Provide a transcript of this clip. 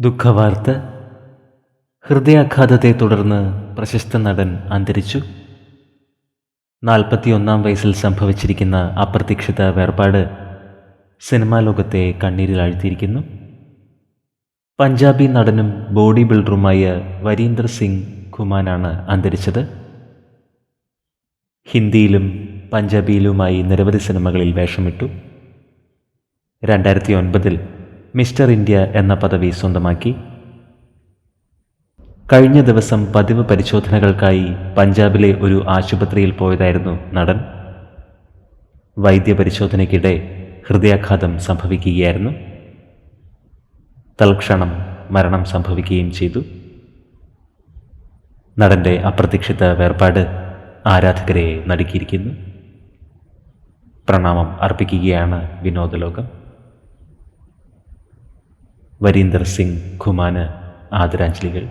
ദുഃഖവാർത്ത ഹൃദയാഘാതത്തെ തുടർന്ന് പ്രശസ്ത നടൻ അന്തരിച്ചു. നാൽപ്പത്തിയൊന്നാം വയസ്സിൽ സംഭവിച്ചിരിക്കുന്ന അപ്രതീക്ഷിത വേർപാട് സിനിമാ ലോകത്തെ കണ്ണീരിൽ ആഴ്ത്തിയിരിക്കുന്നു പഞ്ചാബി നടനും ബോഡി ബിൽഡറുമായ വരീന്ദർ സിംഗ് ഖുമാനാണ് അന്തരിച്ചത്. ഹിന്ദിയിലും പഞ്ചാബിയിലുമായി നിരവധി സിനിമകളിൽ വേഷമിട്ടു. രണ്ടായിരത്തി ഒൻപതിൽ മിസ്റ്റർ ഇന്ത്യ എന്ന പദവി സ്വന്തമാക്കി. കഴിഞ്ഞ ദിവസം പതിവ് പരിശോധനകൾക്കായി പഞ്ചാബിലെ ഒരു ആശുപത്രിയിൽ പോയതായിരുന്നു നടൻ. വൈദ്യപരിശോധനയ്ക്കിടെ ഹൃദയാഘാതം സംഭവിക്കുകയായിരുന്നു. തൽക്ഷണം മരണം സംഭവിക്കുകയും ചെയ്തു. നടന്റെ അപ്രതീക്ഷിത വേർപാട് ആരാധകരെ നടുക്കിയിരിക്കുന്നു. പ്രണാമം അർപ്പിക്കുകയാണ് വിനോദലോകം. വരീന്ദർ സിംഗ് ഖുമാന് ആദരാഞ്ജലികൾ.